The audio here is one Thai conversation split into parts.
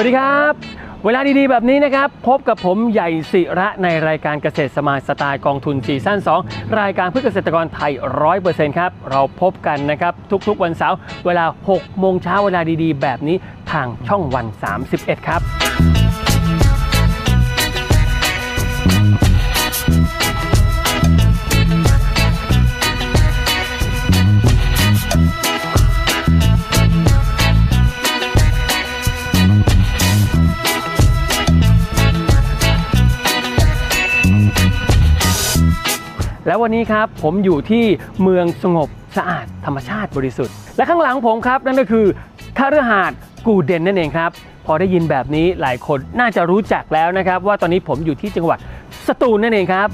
วัสดีครับ เวลาดีๆ แบบนี้นะครับ พบกับผมใหญ่ศิระในรายการเกษตรสมาสไตล์กองทุนซีซั่น2 รายการเพื่อเกษตรกรไทย 100%ครับ เราพบกันนะครับ ทุกๆวันเสาร์เวลา 6 โมงเช้าเวลาดีๆ แบบนี้ทางช่องวัน 31 ครับ แล้ววันนี้ครับผมอยู่ที่เมืองสงบสะอาดธรรมชาติบริสุทธิ์ และข้างหลังผมครับนั่นก็คือคฤหาสน์กูเดนนั่นเองครับ พอได้ยินแบบนี้หลายคนน่าจะรู้จักแล้วนะครับ ว่าตอนนี้ผมอยู่ที่จังหวัดสตูลนั่นเองครับ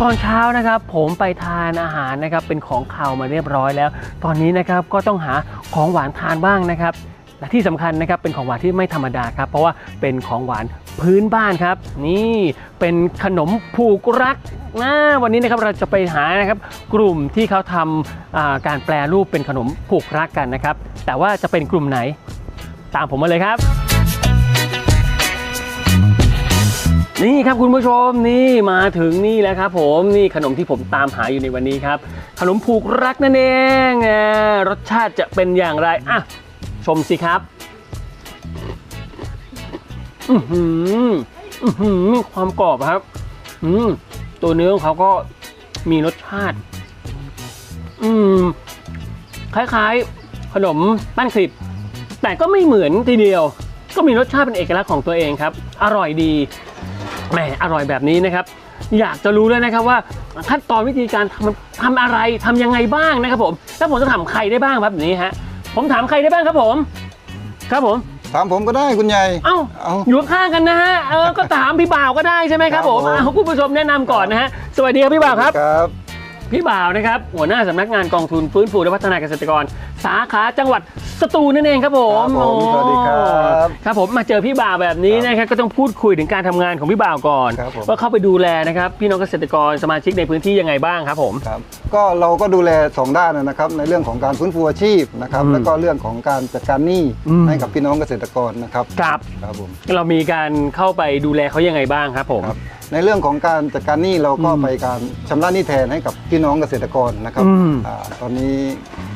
ตอนเช้านะครับผมไปทานอาหารนะครับเป็นของคาวมาเรียบร้อยแล้ว ตอนนี้นะครับก็ต้องหาของหวานทานบ้างนะครับ และที่สำคัญนะครับเป็นของหวานที่ไม่ธรรมดาครับ เพราะว่าเป็นของหวานพื้นบ้านครับ นี่เป็นขนมผูกรักนะวันนี้นะครับเราจะไปหานะครับกลุ่มที่เขาทำการแปลรูปเป็นขนมผูกรักกันนะครับ แต่ว่าจะเป็นกลุ่มไหนตามผมมาเลยครับ นี่ครับคุณผู้ชมนี่มาถึงนี่แล้วครับผมนี่ขนมที่ผมตามหาอยู่ในวันนี้ครับ ขนมผูกรักนั่นเองรสชาติจะเป็นอย่างไรอะ ชมสิครับ อือหืออือหือมีความกรอบครับ อืมตัวเนื้อของเขาก็มีรสชาติ อืม คล้ายๆ ขนมปั้นคลิป แต่ก็ไม่เหมือนทีเดียว ก็มีรสชาติเป็นเอกลักษณ์ของตัวเองครับ อร่อยดีแหมอร่อยแบบนี้นะครับ อยากจะรู้เลยนะครับว่าขั้นตอนวิธีการทำทำอะไรทำยังไงบ้างนะครับผม แล้วผมจะถามใครได้บ้างครับแบบนี้ฮะ ผมถามใครได้บ้างครับผม ครับผม ถามผมก็ได้คุณใหญ่เอ้าเอาอยู่ข้างกันนะฮะเออก็ถามพี่บ่าวก็ได้ใช่ไหมครับผมครับผม เอาคุณผู้ชมแนะนำก่อนนะฮะสวัสดีครับพี่บ่าวครับ ครับ พี่บ่าวนะครับ หัวหน้าสำนักงานกองทุนฟื้นฟูและพัฒนาเกษตรกร สาขาจังหวัดสตูลนั่นเองครับผมครับผมสวัสดีครับครับผมมาเจอพี่บ่าวแบบนี้นะครับก็ต้องพูดคุยถึงการทำงานของพี่บ่าวก่อนครับผมว่าเข้าไปดูแลนะครับพี่น้องเกษตรกรสมาชิกในพื้นที่ยังไงบ้างครับผมครับก็เราก็ดูแลสองด้านนะครับในเรื่องของการฟื้นฟูอาชีพนะครับอืมแล้วก็เรื่องของการจัดการหนี้อืมให้กับพี่น้องเกษตรกรนะครับครับครับผมเรามีการเข้าไปดูแลเขายังไงบ้างครับผมครับ ในเรื่องของการจัดการหนี้เราก็อืมไปการชำระหนี้แทนให้กับพี่น้องเกษตรกรนะครับอืมอาตอนนี้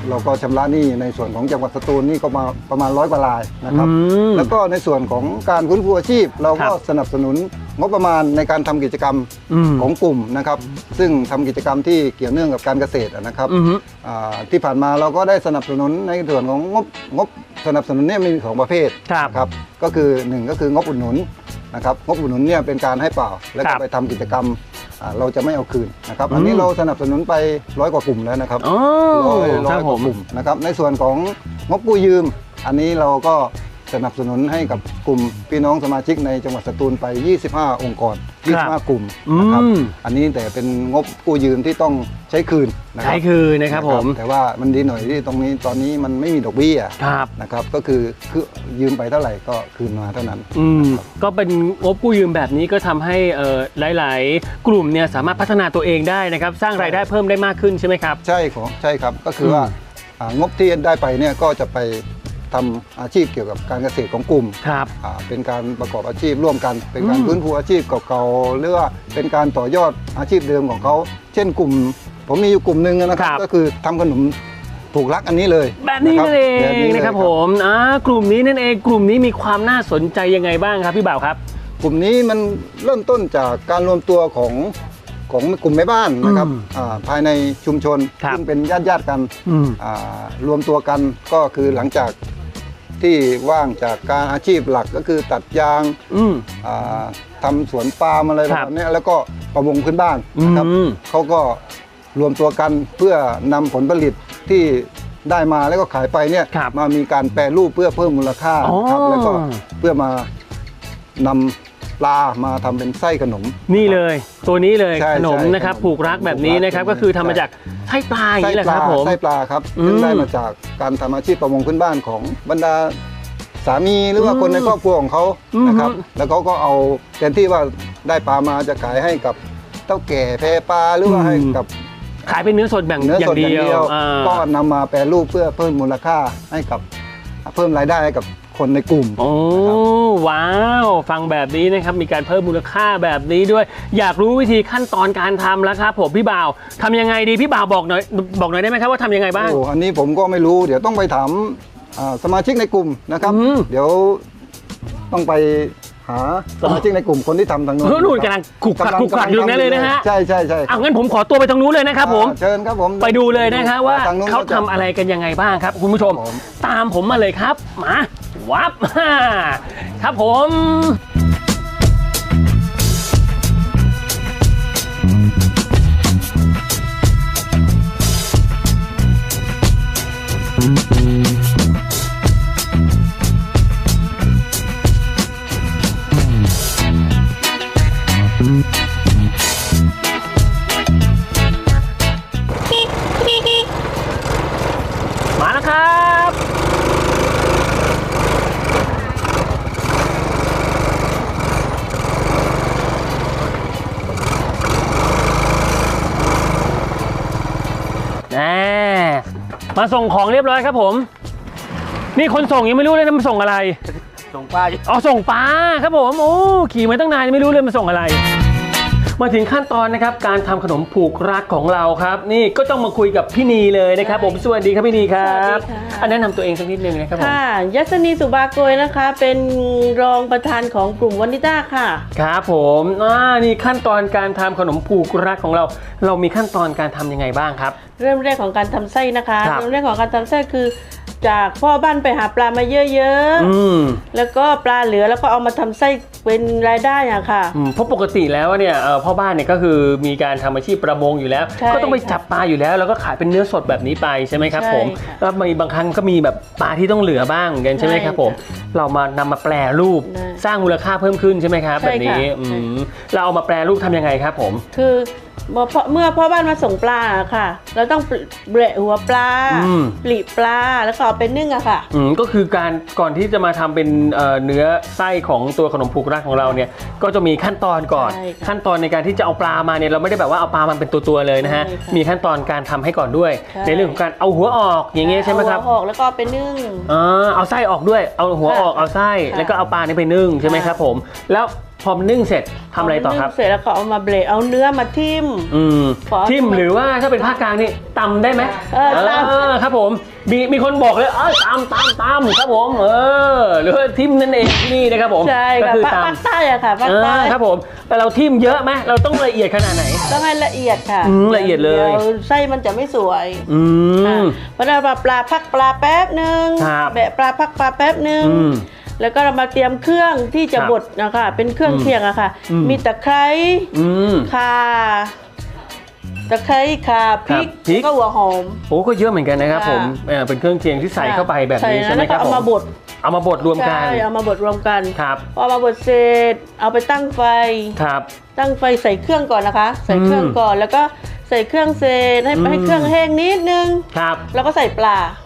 เราก็ชำระหนี้ในส่วนของจังหวัดสตูลนี่ก็มาประมาณร้อยกว่ารายนะครับอืมแล้วก็ในส่วนของการฟื้นฟูอาชีพ เราก็ครับสนับสนุนงบประมาณในการทำกิจกรรมอืมของกลุ่มนะครับซึ่งทำกิจกรรมที่เกี่ยวเนื่องกับการเกษตรนะครับอือฮึอ่าที่ผ่านมาเราก็ได้สนับสนุนในส่วนของงบงบสนับสนุนเนี่ยมีสองประเภทครับนะครับก็คือหนึ่งก็คืองบอุดหนุน นะครับงบอุดหนุนเนี่ยเป็นการให้เปล่า แล้วครัก็บไปทำกิจกรรมอ่าเราจะไม่เอาคืนนะครับอันนี้อืม เราสนับสนุนไปร้อยกว่ากลุ่มแล้วนะครับอ๋อร้อยคร้รัอบยกผว่าม กลุ่มนะครับในส่วนของงบกู้ยืม อันนี้เราก็สนับสนุนให้กับกลุ่มพี่น้องสมาชิกในจังหวัดสตูลไป 25 องค์กร ครับ25กลุ่มนะครับอืม อันนี้แต่เป็นงบกู้ยืมที่ต้องใช้คืนนะคใช่รับคือนะครับผมแต่ว่ามันดีหน่อยที่ตรงนี้ตอนนี้มันไม่มีดอกเบี้ยครับ นะครับก็คือคือยืมไปเท่าไหร่ก็คืนมาเท่านั้น อืมก็เป็นงบกู้ยืมแบบนี้ก็ทำให้เอ่อหลาย ๆ กลุ่มเนี่ยสามารถพัฒนาตัวเองได้นะครับ สร้างรายได้เพิ่มได้มากขึ้นใช่ไหมครับ ใช่ของใช่ครับก็คืออมว่าอ่างบที่ได้ไปเนี่ยก็จะไป ทำอาชีพเกี่ยวกับการเกษตรของกลุ่มครับ อ่าเป็นการประกอบอาชีพร่วมกัน เป็นการอืม ฟื้นฟูอาชีพเก่าๆหรือว่าเป็นการต่อยอดอาชีพเดิมของเขา เช่นกลุ่ม ผมมีอยู่กลุ่มหนึ่งนะครับก็คือทำขนมถูกรักอันนี้เลยแบบนี้นั่นเอแบบงเลยนะครับผมอ่ากลุ่มนี้นั่นเองกลุ่มนี้มีความน่าสนใจยังไงบ้างครับพี่บ่าวครับ กลุ่มนี้มันเริ่มต้นจากการรวมตัวของของกลุ่มแม่บ้านนะครับอืมอ่าภายในชุมชนครับ ซึ่งเป็นญาติญาติๆกัน อืม อ่ารวมตัวกันก็คือหลังจาก ที่ว่างจากการอาชีพหลักก็คือตัดยางอืม อ่าทำสวนปาล์มอะไรคแบรับบนี้แล้วก็ประมงพื้นบ้านนะครับอืม เขาก็รวมตัวกันเพื่อนำผลผลิตที่ได้มาแล้วก็ขายไปเนี่ยครับมามีการแปรรูปเพื่อเพิ่มมูลค่าอ๋อครับแล้วก็เพื่อมานำ ปลามาทำเป็นไส้ขนม นี่เลย ตัวนี้เลยใช่ขนมใช่นะครับขนมผูกรักแบบนี้นะครับผูกรัก็กคือทำมาจากไส้ปลาอย่างไส้นี้แหละปคลารับผมไส้ปลาครับอืมซึ่งได้มาจากการทำอาชีพประมงพื้นบ้านของบรรดาสามีหรือว่าอืมคนในครอบครัวของเขาอืมนะครับ แล้วเขาก็เอาแทนที่ว่าได้ปลามาจะขายให้กับเต้าแก่แพปลาหรือว่าอืมให้กับขายเป็นเนื้อสดแบ่งเนื้ออย่าสดงอย่างเดีเดียยววอ่าก็นำมาแปรรูปเพื่อเพิ่มมูลค่าให้กับเพิ่มรายได้ให้กับ คนในกลุ่มโอ้ว้าว ฟังแบบนี้นะครับ มีการเพิ่มมูลค่าแบบนี้ด้วย อยากรู้วิธีขั้นตอนการทำแล้วครับผมพี่บ่าวทำยังไงดีพี่บ่าวบอกหน่อยบอกหน่อยได้ไหมครับว่าทำยังไงบ้าง โอ้อันนี้ผมก็ไม่รู้เดี๋ยวต้องไปถามอ่าสมาชิกในกลุ่มนะครับ อืม เดี๋ยวต้องไป หาสมาชิกในกลุ่มคนที่ทำทางโน้นเออนู่นกำลังขลุกขลักขลุกขลักอยู่ตรงนั้นเลยนะฮะใช่ใช่ใช่อะงั้นผมขอตัวไปตรงนู้นเลยนะครับผมอ่าเชิญครับผมไปดูเลยนะครับว่าทงนู้นเขาทำอะไรกันยังไงบ้างครับ คุณผู้ชมครับผมตามผมมาเลยครับมาวับครับผม แน่มาส่งของเรียบร้อยครับผม นี่คนส่งยังไม่รู้เลยนะมาส่งอะไร ส่งป้าอยู่อ๋อส่งปลาครับผม โอ้ขี่มาตั้งนานยังไม่รู้เลยมาส่งอะไร มาถึงขั้นตอนนะครับการทำขนมผูกรักของเราครับ นี่ก็ต้องมาคุยกับพี่นีเลยนะครับ ผมสวัสดีครับพี่นีครับสวัสดีค่ะอันแนะนำตัวเองสักนิดนึงนะครับผมค่ะยัศนีสุบาโกยนะคะ เป็นรองประธานของกลุ่มวานิต้าค่ะครับผมอ่านี่ขั้นตอนการทำขนมผูกรักของเรา เรามีขั้นตอนการทำยังไงบ้างครับ เริ่มแรกของการทำไส้นะคะครับเริ่มแรกของการทำไส้คือ จากพ่อบ้านไปหาปลามาเยอะอืมๆ แล้วก็ปลาเหลือแล้วก็เอามาทำไส้เป็นรายได้อะค่ะ อืมเพราะปกติแล้วเนี่ยเอ่อพ่อบ้านเนี่ยก็คือมีการทำอาชีพประมงอยู่แล้ว ใช่ก็ต้องไปจับปลาอยู่แล้ว แล้วก็ขายเป็นเนื้อสดแบบนี้ไปใช่ไหมครับ ใช่ผมค่ะแล้วมีบางครั้งก็มีแบบปลาที่ต้องเหลือบ้างเหมือนกันใช่ไหมครับ ผมใช่เรามานำมาแปรรูปได้สร้างมูลค่าเพิ่มขึ้นใช่ไหมครับ ใช่แบบนี้ค่ะอืใช่ มเราเอามาแปรรูปทำยังไงครับ ผม คือ เมื่อพ่อเมื่อพ่อบ้านมาส่งปลาอะค่ะ เราต้องเบะหัวปลาอืม ปลีปลาแล้วก็เอาไปนึ่งอะค่ะ อืมก็คือการก่อนที่จะมาทำเป็นเอ่อเนื้อไส้ของตัวขนมผูกรักของเราเนี่ยก็จะมีขั้นตอนก่อน ใช่ค่ะขั้นตอนในการที่จะเอาปลามาเนี่ยเราไม่ได้แบบว่าเอาปลามันเป็นตัวๆเลยนะฮะใช่ค่ะมีขั้นตอนการทำให้ก่อนด้วย ใช่ ในเรื่องของการเอาหัวออกอย่างเงี้ยใช่ไหมครับเอาหัวออกแล้วก็เอาไปนึ่ง อ่าเอาไส้ออกด้วยเอาหัวออกค่ะเอาไส้ค่ะ แล้วก็เอาปลานี่ไปนึ่งใช่ไหมค่ะครับผม แล้วพอมันนึ่งเสร็จทำอะไรต่อครับเาปนึ่งเสร็จแล้วก็เอามาเบรเอาเนื้อมาทิ่ม อืมขอทิมหรือว่าถ้าเป็นภาคกลางนี่ตำได้ไหมเออตำเออครับผมมีมีคนบอกเลยเออตำตำตำครับผมเออหรือว่าทิมนั่นเองที่นี่นะครับผมใช่ก็ค่ะคือภาคตภาคใต้อะค่ะำภาคเอใต้อครับผมแต่เราทิมเยอะไหมเราต้องละเอียดขนาดไหน ต้องให้ละเอียดค่ะอืมละเอียดเลย วไส้มันจะไม่สวยอืค่ะม เพราะเรามาปลาพักปลาแป๊บหนึ่งครับแบะปลาพักปลาแป๊บหนึ่งอืม แล้วก็เรามาเตรียมเครื่องที่จะครับบดนะคะเป็นเครื่องอืมเคียงอะค่ะ อืม มีตะไคร้อืม ข่าตะไคร้ข่าพริกพริก แล้วก็หัวหอม โอ้ก็เยอะเหมือนกันนะครับค่ะ ผมเออเป็นเครื่องเคียงที่ใส่เข้าไปแบบนี้ส่ใช่ไหมแล้วคก็รับเอาผมมาบดเอามาบดรวมกันใช่เอามาบดรวมกันครับพอเอามาบดเสร็จเอาไปตั้งไฟ ครับ ตั้งไฟใส่เครื่องก่อนนะคะ ใส่เครื่องอืม ก่อนแล้วก็ใส่เครื่องเสร็จให้อืมให้เครื่องแห้งนิดนึง ครับ แล้วก็ใส่ปลาอ๋อ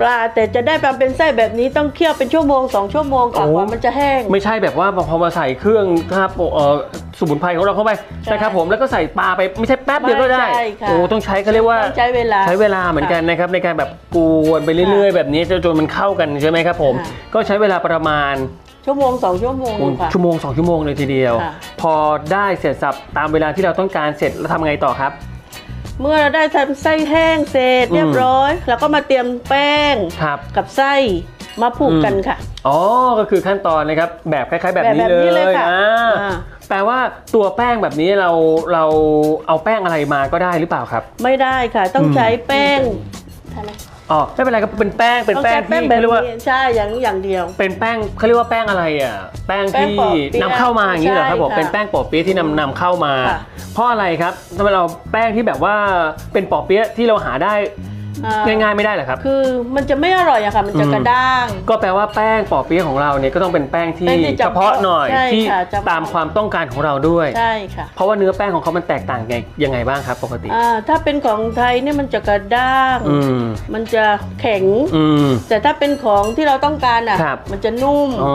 ปลาแต่จะได้มาเป็นไส้แบบนี้ต้องเคี่ยวเป็นชั่วโมงสองชั่วโมงก่อนโอ้กว่ามันจะแห้ง ไม่ใช่แบบว่าพอมาใส่เครื่องครับเอ่อสมุนไพรของเราเข้าไปใช่นะครับผมแล้วก็ใส่ปลาไปไม่ใช่แป๊บเดียวก็ได้ไม่ใช่ค่ะโอ้ต้องใช้เขาเรียกว่าต้องใช้เวลาใช้เวลาเหมือนกันนะครับในการแบบกวนไปเรื่อย ๆ แบบนี้จนจนมันเข้ากันใช่ไหมครับผมค่ะก็ใช้เวลาประมาณชั่วโมงสองชั่วโมงโอ้ค่ะชั่วโมงสองชั่วโมงเลยทีเดียวค่ะพอได้เสร็จสับตามเวลาที่เราต้องการเสร็จแล้วทำไงต่อครับ เมื่อเราได้ทำไส้แห้งเสร็จอืมเรียบร้อยเราก็มาเตรียมแป้งครับกับไส้มาผูกกันค่ะ อ๋อ ก็คือขั้นตอนนะครับแบบคล้ายๆ แบบนี้แบบนี้เลยค่ะอ่าอ่าแปลว่าตัวแป้งแบบนี้เราเราเอาแป้งอะไรมาก็ได้หรือเปล่าครับ ไม่ได้ค่ะ ต้องอืมใช้แป้ง อ๋อไม่เป็นไรครับเป็นแป้งเป็นต้องแป้งใช้แป้ที่งแบบเขาเรียกว่านี้ใช่อย่างนี้อย่างเดียว เป็นแป้งเขาเรียกว่าแป้งอะไรอะแป้งแป้งที่ปอเปี๊ยะนำเข้ามาอย่างนี้เหรอครับผมใช่ค่ะเป็นแป้งปอเปี๊ยะที่นำนำเข้ามาค่ะเพราะอะไรครับทำไมเราแป้งที่แบบว่าเป็นปอเปี๊ยะที่เราหาได้อ่า ง่ายๆไม่ได้เหรอครับ คือมันจะไม่อร่อยอะค่ะ มันจะอืมกระด้าง ก็แปลว่าแป้งปอเปี๊ยะของเราเนี่ยก็ต้องเป็นแป้งที่แป้งที่เฉจำเพาะพาะหน่อยใช่ที่ค่ะจำเพาะตามความต้องการของเราด้วยใช่ค่ะเพราะว่าเนื้อแป้งของเขามันแตกต่างไงยังไงบ้างครับปกติอ่าถ้าเป็นของไทยเนี่ยมันจะกระด้างอืมมันจะแข็งอืมแต่ถ้าเป็นของที่เราต้องการอะครับมันจะนุ่มอ๋อ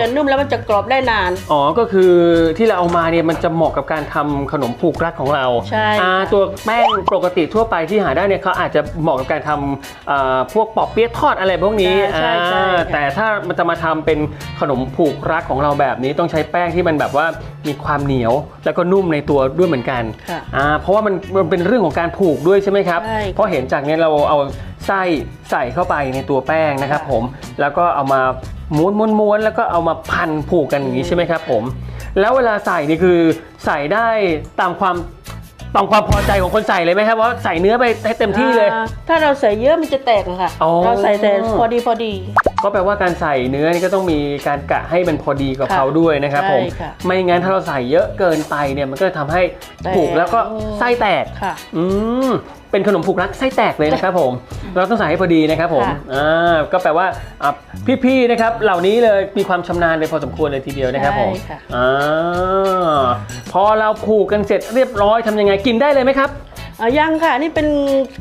จะนุ่มแล้วมันจะกรอบได้นานอ๋อก็คือที่เราเอามาเนี่ยมันจะเหมาะกับการทำขนมผูกรักของเราใช่อ่าค่ะตัวแป้งปกติทั่วไปที่หาได้เนี่ยเขาอาจจะเหมาะกับการทำอ่าพวกปอกเปี๊ยะทอดอะไรพวกนี้ใช่ใช่อ่าค่ะแต่ถ้ามันจะมาทำเป็นขนมผูกรักของเราแบบนี้ต้องใช้แป้งที่มันแบบว่ามีความเหนียว แล้วก็นุ่มในตัวด้วยเหมือนกันค่ะอ่าเพราะว่ามันมันเป็นเรื่องของการผูกด้วยใช่ไหมครับใช่ค่ะเพราะเห็นจากเนี้ยเราเอาไส้ใส่เข้าไปในตัวแป้งนะครับค่ะผมแล้วก็เอามาม้วนม้วนม้วนแล้วก็เอามาพันผูกกันอย่างนี้ใช่ไหมครับผม แล้วเวลาใส่นี่คือใส่ได้ตามความ ตามความพอใจของคนใส่เลยไหมครับว่าใส่เนื้อไปให้เต็มที่เลยอ่าถ้าเราใส่เยอะมันจะแตกอะค่ะ อ๋อ เราใส่แต่พอดีพอดี ก็แปลว่าการใส่เนื้อนี่ก็ต้องมีการกะให้มันพอดีกับค่ะเขาด้วยนะครับผมใช่ค่ะไม่งั้นถ้าเราใส่เยอะเกินไปเนี่ยมันก็จะทำให้แตก ผูกแล้วก็ไส้แตก ค่ะ อืมเป็นขนมผูกรักไส้แตกเลยนะครับผม เราต้องใส่ให้พอดีนะครับผมค่ะอ่าก็แปลว่าอะพี่ๆนะครับ เหล่านี้เลยมีความชำนาญเลยพอสมควรเลยทีเดียวนะครับผมใช่ค่ะ อ่าพอเราผูกกันเสร็จเรียบร้อยทำยังไงกินได้เลยไหมครับ เอายังค่ะ นี่เป็น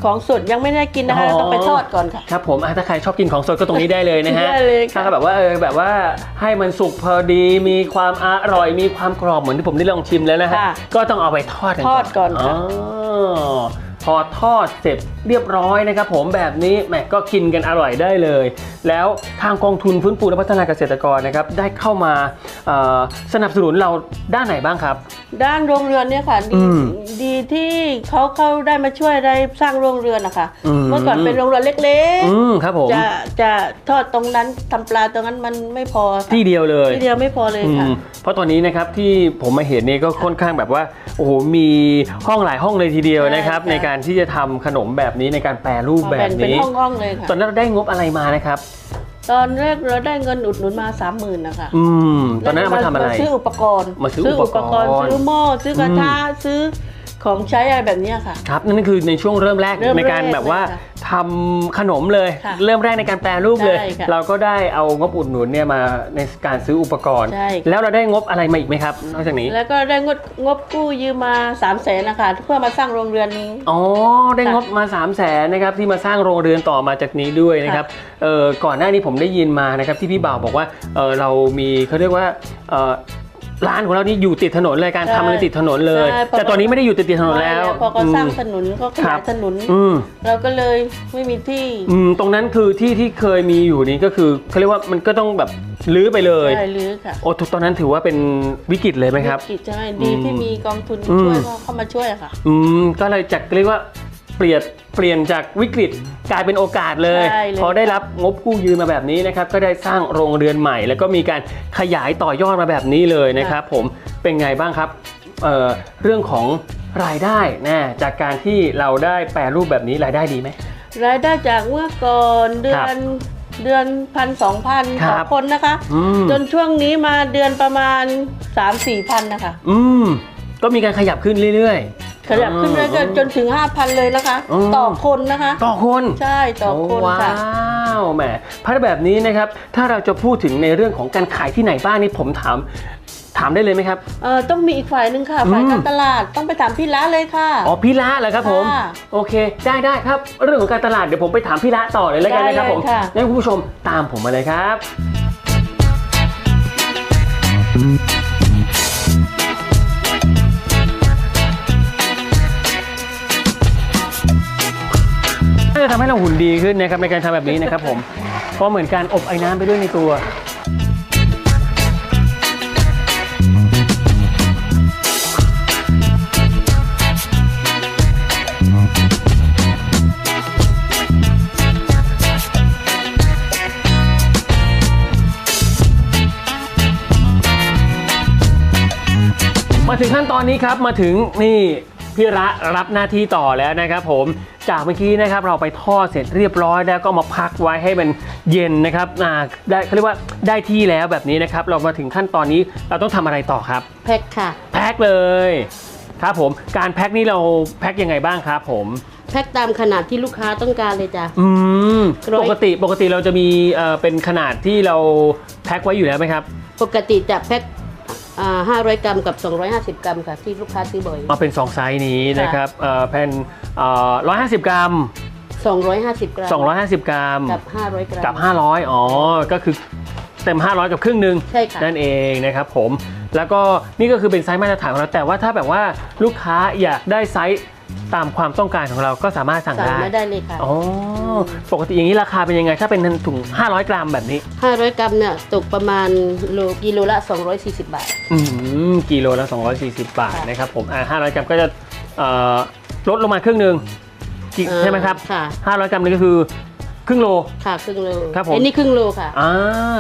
ของสดยังไม่ได้กินนะคะอ๋อต้องไปทอดก่อนค่ะ ครับผมอะถ้าใครชอบกินของสดก็ตรงนี้ได้เลยนะฮะได้เลยค่ะ ถ้าแบบว่าเออแบบว่าให้มันสุกพอดีมีความอร่อยมีความกรอบเหมือนที่ผมได้ลองชิมแล้วนะฮะค่ะ ก็ต้องเอาไปทอดกันทอดก่อนค่ะ อพอทอดเสร็จเรียบร้อยนะครับผมแบบนี้แหมก็กินกันอร่อยได้เลย แล้วทางกองทุนฟื้นฟูและพัฒนาเกษตรกรนะครับได้เข้ามาเอ่อสนับสนุนเราด้านไหนบ้างครับ ด้านโรงเรือนเนี่ยค่ะอืดีมดีที่เขาเขาได้มาช่วยได้สร้างโรงเรือนนะคะอืม เมื่อก่อนเป็นโรงเรือนเล็กอืมครับผม ๆ จะจะทอดตรงนั้นทำปลาตรงนั้นมันไม่พอค่ะที่เดียวเลยที่เดียวไม่พอเลยค่ะอืมเพราะตอนนี้นะครับที่ผมมาเห็นนี่ก็ค่อนข้างแบบว่าโอ้โหมีห้องหลายห้องเลยทีเดียวใช่นะครับค่ะ ในการที่จะทำขนมแบบนี้ในการแปรรูปแบแบ่บงเป็นนี้ ห้องๆเลยค่ะ ตอนนั้นเราได้งบอะไรมานะครับ ตอนแรกเราได้เงินอุดหนุนมาสามหมื่นนะคะอืมตอนนั้นเอามาทำอะไร ซื้ออุปกรณ์ มาซื้ออุปกรณ์ ซื้อหม้อ ซื้อกระทะ ซื้อ ของใช้อะไรแบบเนี้ยค่ะ ครับนั่นคือในช่วงเริ่มแรกเริ่มในการแรกแบบว่าเลยค่ะทำขนมเลย ค่ะเริ่มแรกในการแปรรูปเลย ใช่ค่ะเราก็ได้เอางบอุดหนุนเนี่ยมาในการซื้ออุปกรณ์ ใช่ค่ะแล้วเราได้งบอะไรมาอีกไหมครับ นอกจากนี้แล้วก็ได้งบงบกู้ยืมมา3ามแสนนะคะเพื่อมาสร้างโรงเรือนนี้ อ๋อได้งบมา3 0 0แสนนะครับที่มาสร้างโรงเรือนต่อมาจากนี้ด้วยนะครับเออก่อนหน้านี้ผมได้ยินมานะครับที่พี่บ่าวบอกว่าเออเรามีเขาเรียกว่าเออ ร้านของเรานี่อยู่ติดถนนเลยการใช่ทำอะไรติดถนนเลย ใช่เพราะ แต่ตอนนี้ไม่ได้อยู่ติดถนนแล้วไม่พอเขาสร้างถนนก็ขครัยาบยถนน อืมเราก็เลยไม่มีที่อืมตรงนั้นคือที่ที่เคยมีอยู่นี้ก็คือเขาเรียกว่ามันก็ต้องแบบลื้อไปเลยได้หรือค่ะโอ้ตอนนั้นถือว่าเป็นวิกฤตเลยไหมครับ วิกฤตใช่ไหมดีที่มีกองทุนอืมช่วยเขาเข้ามาช่วยอะค่ะ อืมก็เลยจากเรียกว่า เปลี่ยนเปลี่ยนจากวิกฤตกลายเป็นโอกาสเลยใช่เลย พอได้รับงบกู้ยืมมาแบบนี้นะครับก็ได้สร้างโรงเรือนใหม่ แล้วก็มีการขยายต่อยอดมาแบบนี้เลยนะครับ ผมเป็นไงบ้างครับเอ่อเรื่องของรายได้นะจากการที่เราได้แปรรูปแบบนี้รายได้ดีไหม รายได้จากเมื่อก่อนเดือครันบเดือนพันสองพันครัต่อบ คนนะคะ อืมจนช่วงนี้มาเดือนประมาณ 3 4พันนะคะ อืม ก็มีการขยับขึ้นเรื่อย ขยับขึ้นเรื่อยๆจนถึง 5,000 เลยนะคะอืมต่อคนนะคะ ๆ ต่อคน ใช่ต่อคนโว้าค่ะวแหมพัดแบบนี้นะครับ ถ้าเราจะพูดถึงในเรื่องของการขายที่ไหนบ้างนี่ผมถาม ถามได้เลยไหมครับ เอ่อต้องมีอีกฝ่ายหนึ่งค่ะอืมฝ่ายการตลาดต้องไปถามพี่ละเลยค่ะ อ๋อพี่ละเหรอครับผม ค่ะโอเค ได้ได้ครับ เรื่องของการตลาดเดี๋ยวผมไปถามพี่ละต่อเลยแล้วกันนะครับได้เลยผมค่ะ งั้นคุณผู้ชมตามผมมาเลยครับ จะทำให้เราหุ่นดีขึ้นนะครับในการทำแบบนี้นะครับผมเพราะเหมือนการอบไอ้น้ำไปด้วยในตัวมาถึงขั้นตอนนี้ครับมาถึงนี่ พี่ระรับหน้าที่ต่อแล้วนะครับผมจากเมื่อกี้นะครับเราไปทอดเสร็จเรียบร้อยแล้วก็มาพักไว้ให้มันเย็นนะครับอ่าได้เขาเรียกว่าได้ที่แล้วแบบนี้นะครับ เรามาถึงขั้นตอนนี้เราต้องทำอะไรต่อครับ แพ็คค่ะ แพ็คเลยครับผมการแพ็คนี่เราแพ็คยังไงบ้างครับผม แพ็คตามขนาดที่ลูกค้าต้องการเลยจ้ะ อืมร้อย ปกติปกติเราจะมีเอ่อเป็นขนาดที่เราแพ็คไว้อยู่แล้วไหมครับ ปกติจะแพ็ค อ่า500กรัมกับ 250 กรัมค่ะที่ลูกค้าซื้อบ่อย เอาเป็น 2 ไซส์นี้ค่ะนะครับเอ่อแผ่นเอ่อ150 กรัม 250 กรัม250 กรัม กับ 500 กรัม กับ 500 อ๋อ ก็คือเต็ม 500 กับครึ่งหนึ่งใช่ค่ะ นั่นเองนะครับผม แล้วก็นี่ก็คือเป็นไซส์มาตรฐานของเราแต่ว่าถ้าแบบว่าลูกค้าอยากได้ไซส์ ตามความต้องการของเราก็สามารถสั่งสั่งได้มาได้เลยค่ะ อ๋อปกติอย่างนี้ราคาเป็นยังไง ถ้าเป็นถุง 500 กรัมแบบนี้ 500 กรัมเนี่ยตกประมาณโลกิโลละ 240 บาท อืมกิโลละ240 บาทค่ะ นะครับผมอ่า500 กรัมก็จะเอ่อลดลงมาครึ่งหนึ่งกี่อ่าใช่ไหมครับ ค่ะ 500 กรัมนี่ก็คือ ครึ่งโล ค่ะครึ่งโลครับผมอันนี้ครึ่งโลค่ะอ่า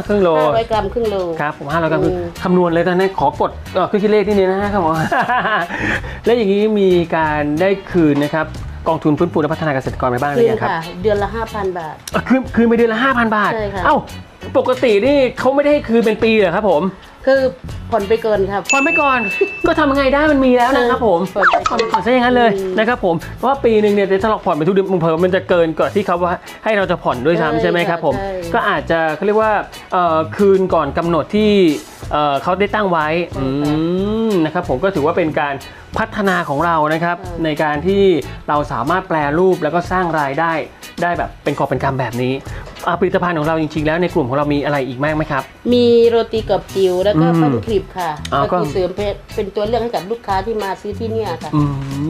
ครึ่งโล500กรัมครึ่งโลครับผม500กรัมคืออืมคำนวณเลยตอนนี้ขอกดเอ่อเครื่องคิดเลขนิดนึงนะครับผมแล้วอย่างนี้มีการได้คืนนะครับกองทุนฟื้นฟูและพัฒนาเกษตรกรไปบ้างหรืคือนยังครับค่ะเดือนละ 5,000 บาทอะคืนคืนไปเดือนละ 5,000 บาทใช่ค่ะเอ้าปกตินี่เขาไม่ได้ให้คืนเป็นปีเหรอครับผม คือผ่อนไปเกินครับ ผ่อนไปก่อน ก็ทำยังไงได้มันมีแล้วนะครับผมผ่อนไปผ่อนไปก่อนซะอย่างนั้นเลยอืมนะครับผมเพราะว่าปีหนึ่งเนี่ยถ้าเราผ่อนไปทุกเดือนมึงเพิ่มมันจะเกินกว่าที่เขาว่าให้เราจะผ่อนด้วยใช่ซ้ำใช่ไหมครับผมใช่ ก็อาจจะเขาเรียกว่าเอ่อคืนก่อนกำหนดที่เอ่อเขาได้ตั้งไว้อืม นะครับผมก็ถือว่าเป็นการพัฒนาของเรานะครับในการที่เราสามารถแปลรูปแล้วก็สร้างรายได้ ได้แบบเป็นกอบเป็นกำแบบนี้อะผลิตภัณฑ์ของเราจริงๆ แล้วในกลุ่มของเรามีอะไรอีกมากไหมครับ มีโรตีกรอบจิ๋วแล้วก็อืมฟันคลิปค่ะอ๋อก็ ก็คือเสริมเป็นเป็นตัวเลือกให้กับลูกค้าที่มาซื้อที่เนี่ยค่ะ อื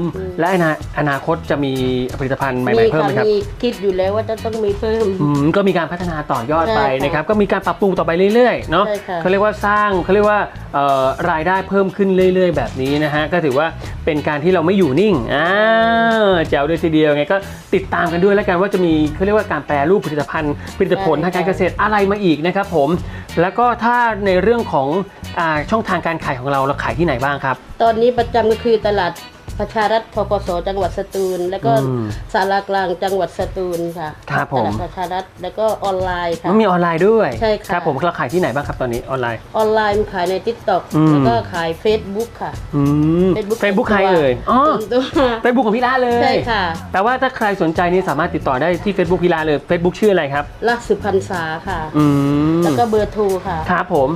มและอนาอนาคตจะมีผลิตภัณฑ์ใหม่ๆเพิ่มไหมครับ มีคิดอยู่แล้วว่าจะต้องมีเพิ่ม อืมก็มีการพัฒนาต่อยอดไปใช่ค่ะนะครับก็มีการปรับปรุงต่อไปเรื่อยๆเนาะใช่ค่ะเขาเรียกว่าสร้างเขาเรียกว่าเอ่อรายได้เพิ่มขึ้นเรื่อย ๆ แบบนี้นะฮะก็ถือว่าเป็นการที่เราไม่อยู่นิ่งอ่าแจ๋วด้วยทีเดียวไงก็ติดตามกันด้วยแล้วกันว่าจะมีเขาเรียกว่าการแปรรูปผลิตภัณฑ์ผลิตผลทางการเกษตรอะไรมาอีกนะครับผม แล้วก็ถ้าในเรื่องของอาช่องทางการขายของเราเราขายที่ไหนบ้างครับ ตอนนี้ประจำก็คือตลาด ประชารัฐพกสจังหวัดสตูล แล้วก็อืมศาลากลางจังหวัดสตูลค่ะครับผม ตลาดประชารัฐแล้วก็ออนไลน์ค่ะ มันมีออนไลน์ด้วยใช่ค่ะ ครับผมเราขายที่ไหนบ้างครับตอนนี้ออนไลน์ ออนไลน์ขายใน t ิ k t o k อืม แล้วก็ขาย Facebook ค่ะ อืม Facebook เฟซบุ๊กใครเอ่ยอ๋อส่วนตัวเฟซบุ๊กของพี่ละเลยใช่ค่ะแปลว่าถ้าใครสนใจนี่สามารถติดต่อได้ที่ Facebook พี่ลาเลย Facebook ชื่ออะไรครับ ลักสุพรรษาค่ะ อืมแล้วก็เบอร์โทรค่ะ ครับผม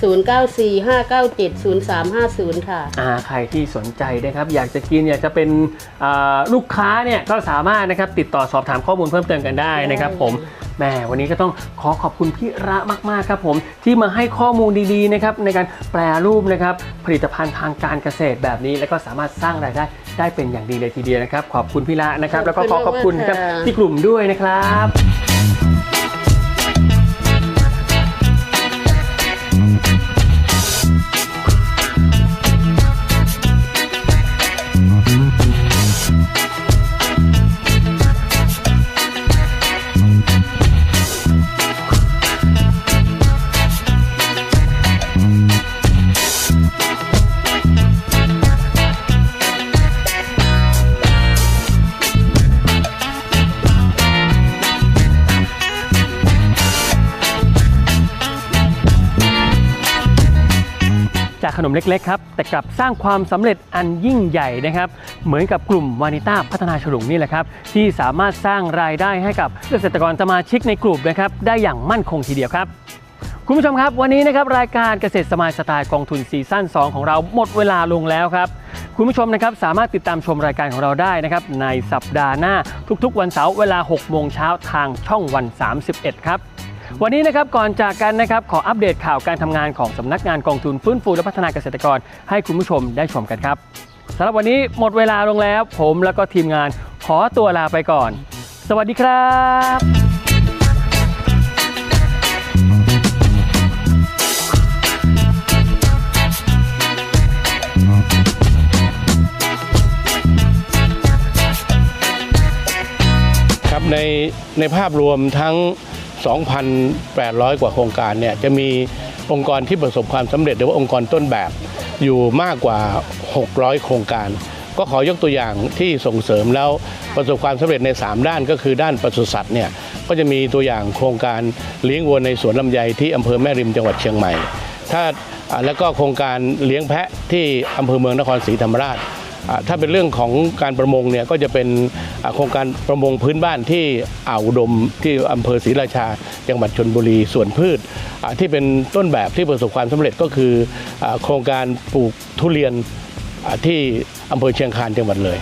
0945970350 ค่ะ อ่าใครที่สนใจนะครับ อยากจะกินอยากจะเป็นอ่าลูกค้าเนี่ยก็สามารถนะครับติดต่อสอบถามข้อมูลเพิ่มเติมกันได้นะครับ ผมแหมวันนี้ก็ต้องขอขอบคุณพี่ระมากๆครับผมที่มาให้ข้อมูลดีๆนะครับในการแปลรูปนะครับผลิตภัณฑ์ทางการเกษตรแบบนี้ แล้วก็สามารถสร้างรายได้ได้เป็นอย่างดีเลยทีเดียวนะครับ ขอบคุณพี่ระนะครับ แล้วก็ขอขอบคุณครับขอบคุณมากๆค่ะที่กลุ่มด้วยนะครับ เล็กๆครับแต่กลับสร้างความสำเร็จอันยิ่งใหญ่นะครับเหมือนกับกลุ่มวานิต้าพัฒนาฉลุงนี่แหละครับที่สามารถสร้างรายได้ให้กับเกษตรกรสมาชิกในกลุ่มนะครับได้อย่างมั่นคงทีเดียวครับคุณผู้ชมครับ วันนี้นะครับรายการเกษตรสมายสไตล์กองทุนซีซั่น2 ของเราหมดเวลาลงแล้วครับ คุณผู้ชมนะครับสามารถติดตามชมรายการของเราได้นะครับในสัปดาห์หน้าทุกๆ วันเสาร์เวลา 6 โมงเช้าทางช่องวัน 31 ครับ วันนี้นะครับก่อนจากกันนะครับขออัปเดตข่าวการทำงานของสำนักงานกองทุนฟื้นฟูและพัฒนาเกษตรกร ให้คุณผู้ชมได้ชมกันครับสำหรับวันนี้หมดเวลาลงแล้ว ผมแล้วก็ทีมงานขอตัวลาไปก่อน สวัสดีครับครับในในภาพรวมทั้ง 2,800 กว่าโครงการเนี่ยจะมีองค์กรที่ประสบความสำเร็จหรือว่าองค์กรต้นแบบอยู่มากกว่า 600 โครงการ ก็ขอยกตัวอย่างที่ส่งเสริมแล้วประสบความสำเร็จใน 3 ด้านก็คือด้านปศุสัตว์เนี่ยก็จะมีตัวอย่างโครงการเลี้ยงวัวในสวนลำไยที่อำเภอแม่ริมจังหวัดเชียงใหม่ ถ้าแล้วก็โครงการเลี้ยงแพะที่อำเภอเมืองนครศรีธรรมราช ถ้าเป็นเรื่องของการประมงเนี่ยก็จะเป็นโครงการประมงพื้นบ้านที่อ่าวอุดมที่อำเภอศรีราชา จังหวัดชนบุรีสวนพืช ที่เป็นต้นแบบที่ประสบความสำเร็จก็คือโครงการปลูกทุเรียนที่อำเภอเชียงคานจังหวัดเลย